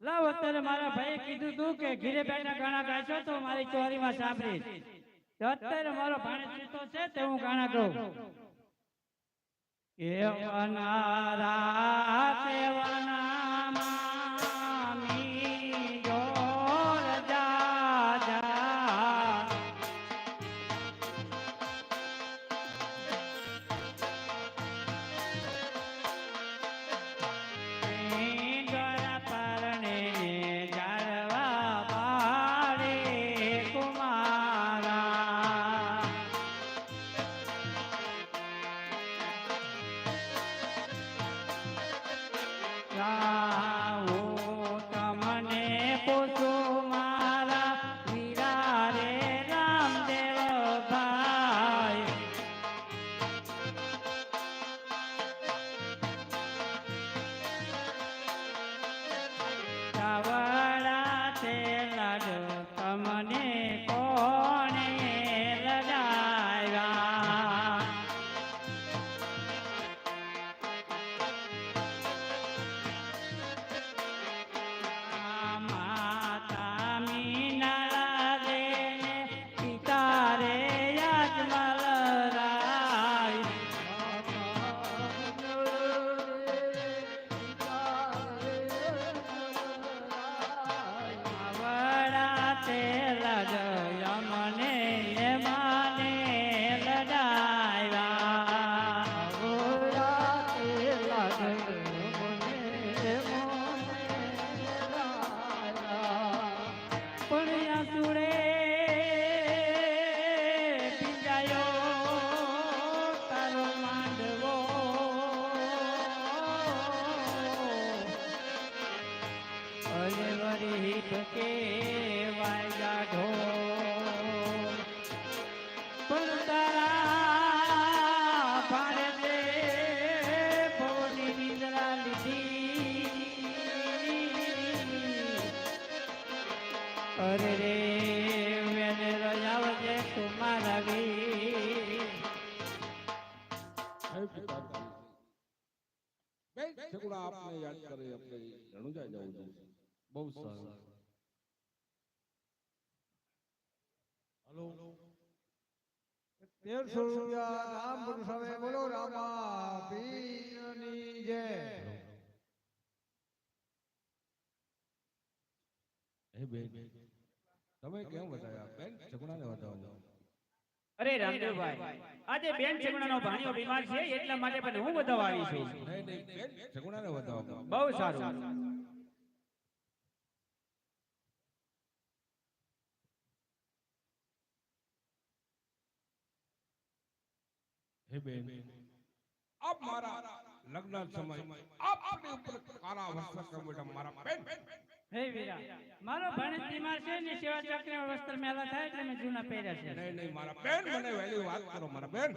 લાવ અત્યારે મારા ભાઈએ કીધું તું કે ઘીરે બેઠા ગાણા ગાશો તો મારી ચોરીમાં સાંભળીશ. તો અત્યારે મારો ભાણેજ તો છે તે હું ગાણા ગાઉં. કે અનારા પણ આસુડે પીંજાયો અરે રે મેને રજાવજે તુમારા વી હે પિતાશ્રી બેન ઠકુડા આપને યાદ કરે આપણે રણુજા જવું જોઈએ. બહુ સારું. હલો. તેરસો રૂપિયા રામ પુરુષાવે બોલો રામા પીરની જય હે બેન. તમે કેમ બતાવ્યા બેન ઠકુડાને બતાવો અરે રામદેવભાઈ આજે બેન ચગડાનો ભાણિયો બીમાર છે એટલા માટે પણ હું બતાવવા આવી છું. નહીં નહીં બેન ઠકુડાને બતાવો બહુ સારું. હે બેન આપ મારા લગ્ન સમય આપ આપની ઉપર કારા વર્ષ કર બેઠા મારા બેન. હે વીરા મારો ભાણેજ બીમાર છે ને સેવા ચક્ર વસ્ત્ર મેલા થાય એટલે મેં જૂના પહેર્યા છે. નહીં નહીં મારા બેન મને વહેલી વાત કરો મારા બેન.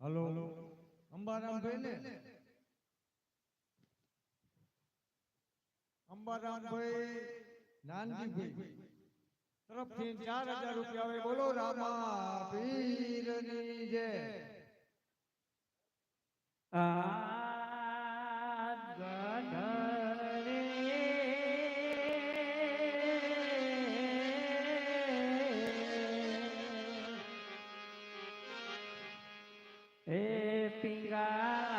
હલો અંબારામભાઈ ને અંબારામભાઈ નાનજીભાઈ તરફથી ચાર હજાર રૂપિયા આવે. બોલો રામા પીરની જય. Amen.